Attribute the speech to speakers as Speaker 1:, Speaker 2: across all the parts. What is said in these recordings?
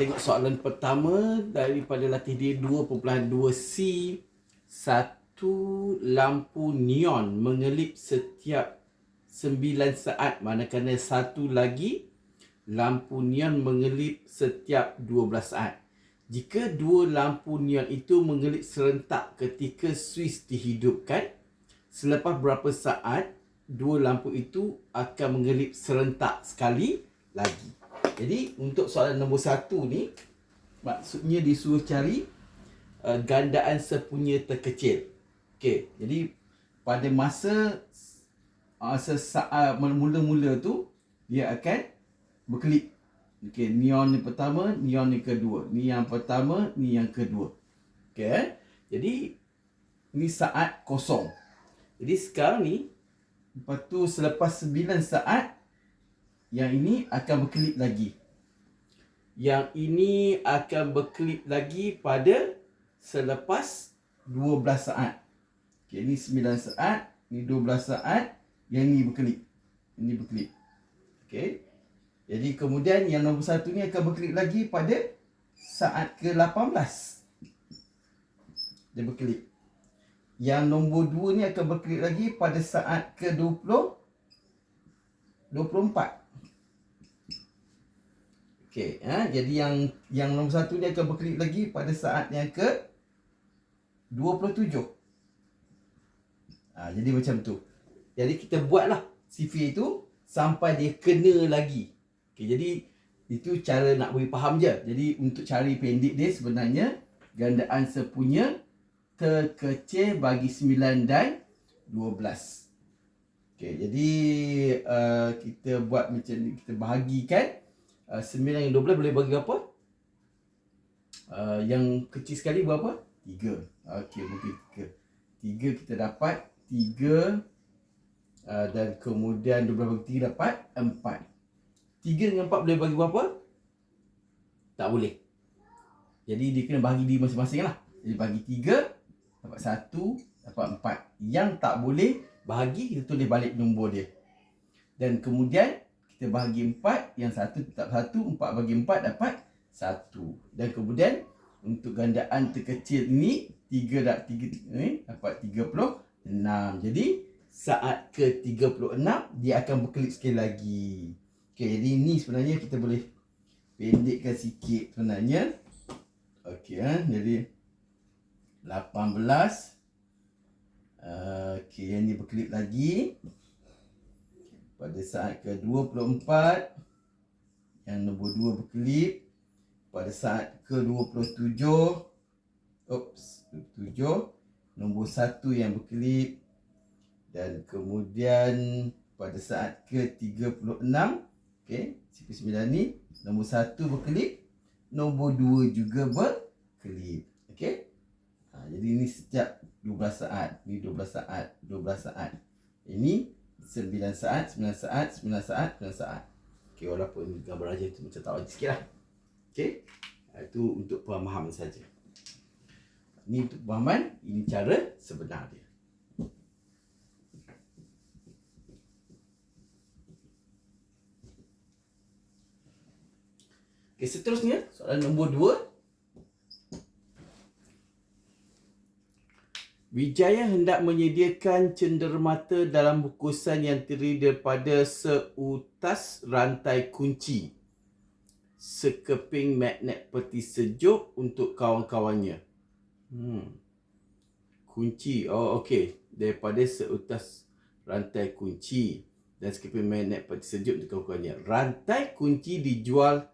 Speaker 1: tengok soalan pertama daripada latih D 2.2C. Satu lampu neon mengelip setiap 9 saat manakala satu lagi lampu neon mengelip setiap 12 saat. Jika dua lampu neon itu mengelip serentak ketika suis dihidupkan, selepas berapa saat dua lampu itu akan mengelip serentak sekali lagi. Jadi untuk soalan nombor satu ni maksudnya disuruh cari uh, gandaan sepunya terkecil. Okey, jadi pada masa uh, sesaat mula-mula tu dia akan berkelip Okey, neon yang pertama, neon yang kedua. Ni yang pertama, ni yang kedua. Okey, eh? Jadi ni saat kosong. Jadi sekarang ni lepas tu selepas 9 saat yang ini akan berkelip lagi. Yang ini akan berkelip lagi pada selepas 12 saat. Okey, ni 9 saat, ni 12 saat, yang ni berkelip. Ini berkelip. Okey. Jadi kemudian yang nombor satu ni akan berkelip lagi pada saat ke-18. Dia berkelip. Yang nombor dua ni akan berkelip lagi pada saat ke-20 24. Okey, ha? jadi yang yang nombor satu ni akan berkelip lagi pada saat yang ke 27. Ha, jadi macam tu. Jadi kita buatlah CV itu sampai dia kena lagi. Okay, jadi itu cara nak beri faham je. Jadi untuk cari pendek dia sebenarnya gandaan sepunya terkecil bagi 9 dan 12. Okay, jadi uh, kita buat macam ni. Kita bahagikan uh, 9 dan 12 boleh bagi apa? Uh, yang kecil sekali berapa? 3. Okey, mungkin 3. 3 kita dapat 3 uh, dan kemudian 12 bagi 3 dapat 4. Tiga dengan empat boleh bagi berapa? Tak boleh. Jadi dia kena bagi di masing-masing lah. Jadi bagi tiga, dapat satu, dapat empat. Yang tak boleh bahagi, kita tulis balik nombor dia. Dan kemudian, kita bahagi empat, yang satu tetap satu, empat bagi empat dapat satu. Dan kemudian, untuk gandaan terkecil ini, tiga, dak, tiga, eh, dapat tiga puluh enam. Jadi, saat ke tiga puluh enam, dia akan berkelip sekali lagi. Okay, jadi ni sebenarnya kita boleh pendekkan sikit sebenarnya. Okey, ha? jadi 18. Uh, Okey, yang ni berkelip lagi. Pada saat ke-24, yang nombor 2 berkelip. Pada saat ke-27, oops, 27, nombor 1 yang berkelip. Dan kemudian pada saat ke-36, Okey, CP9 ni nombor 1 berkelip, nombor 2 juga berkelip. Okey? Ha, jadi ini setiap 12 saat, ni 12 saat, 12 saat. Ini 9 saat, 9 saat, 9 saat, 9 saat. Okey, walaupun gambar aja tu macam tak wajib sikitlah. Okey? Ha, itu untuk pemahaman saja. Ini untuk pemahaman, ini cara sebenar dia. Okay, seterusnya, soalan nombor dua. Wijaya hendak menyediakan cenderamata dalam bungkusan yang terdiri daripada seutas rantai kunci, sekeping magnet peti sejuk untuk kawan-kawannya. Hmm. Kunci, oh okey, daripada seutas rantai kunci dan sekeping magnet peti sejuk untuk kawan-kawannya. Rantai kunci dijual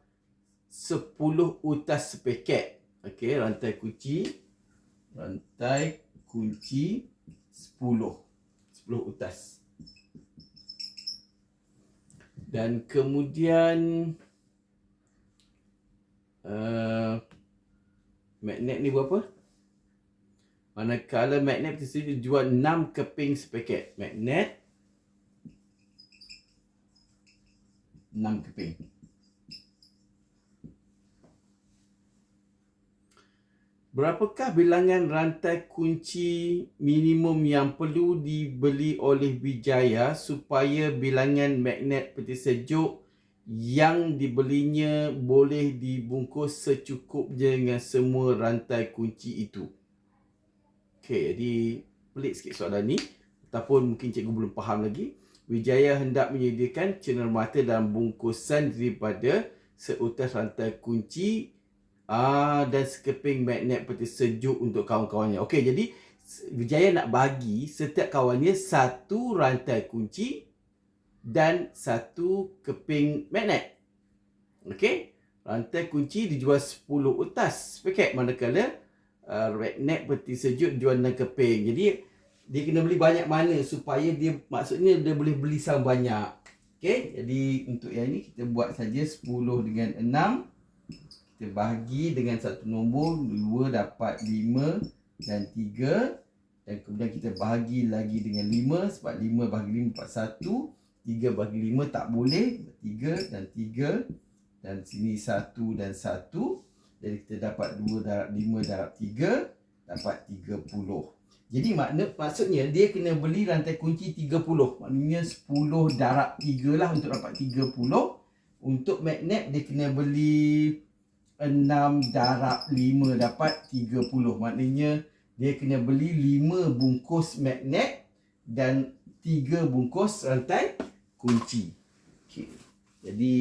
Speaker 1: 10 utas sepaket. Okey, rantai kunci. Rantai kunci 10. 10 utas. Dan kemudian uh, magnet ni berapa? Manakala magnet tersebut jual 6 keping sepaket. Magnet 6 keping. Berapakah bilangan rantai kunci minimum yang perlu dibeli oleh Wijaya supaya bilangan magnet peti sejuk yang dibelinya boleh dibungkus secukupnya dengan semua rantai kunci itu. Okey, jadi pelik sikit soalan ni ataupun mungkin cikgu belum faham lagi. Wijaya hendak menyediakan cenderamata dalam bungkusan daripada seutas rantai kunci aa, dan sekeping magnet peti sejuk untuk kawan-kawannya. Okey, jadi Wijaya nak bagi setiap kawannya satu rantai kunci dan satu keping magnet. Okey. Rantai kunci dijual 10 utas paket manakala uh, magnet peti sejuk dijual 6 keping. Jadi dia kena beli banyak mana supaya dia maksudnya dia boleh beli sama banyak. Okey. Jadi untuk yang ini kita buat saja 10 dengan 6. Kita bahagi dengan satu nombor 2 dapat 5 dan 3 dan kemudian kita bahagi lagi dengan 5 sebab 5 bahagi 5 dapat 1 3 bahagi 5 tak boleh. 3 dan 3 dan sini 1 dan 1 jadi kita dapat 2 darab 5 darab 3 dapat 30 jadi makna maksudnya dia kena beli rantai kunci 30 maknanya 10 darab 3 lah untuk dapat 30 untuk magnet dia kena beli 6 darab 5 dapat 30 maknanya dia kena beli 5 bungkus magnet dan 3 bungkus rantai kunci. Okey. Jadi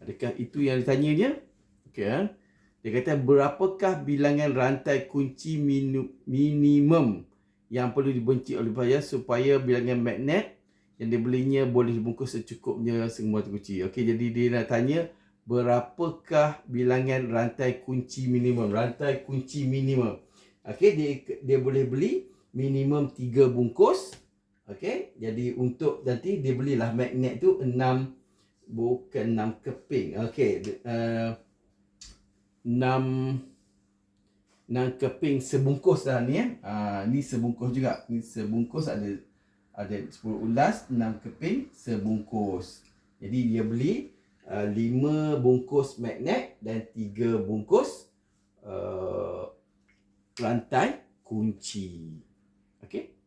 Speaker 1: adakah itu yang ditanya dia? Okey kan? Dia kata berapakah bilangan rantai kunci minimum yang perlu dibenci oleh payah supaya bilangan magnet yang dibelinya boleh dibungkus secukupnya semua kunci. Okey, jadi dia nak tanya berapakah bilangan rantai kunci minimum? Rantai kunci minimum. Okey, dia dia boleh beli minimum 3 bungkus. Okey, jadi untuk nanti dia belilah magnet tu 6 bukan 6 keping. Okey, uh, 6 6 keping sebungkus dah ni ya. Uh, ni sebungkus juga. Ni sebungkus ada ada 10 ulas, 6 keping sebungkus. Jadi dia beli uh, 5 bungkus magnet dan 3 bungkus uh, rantai kunci. Okey.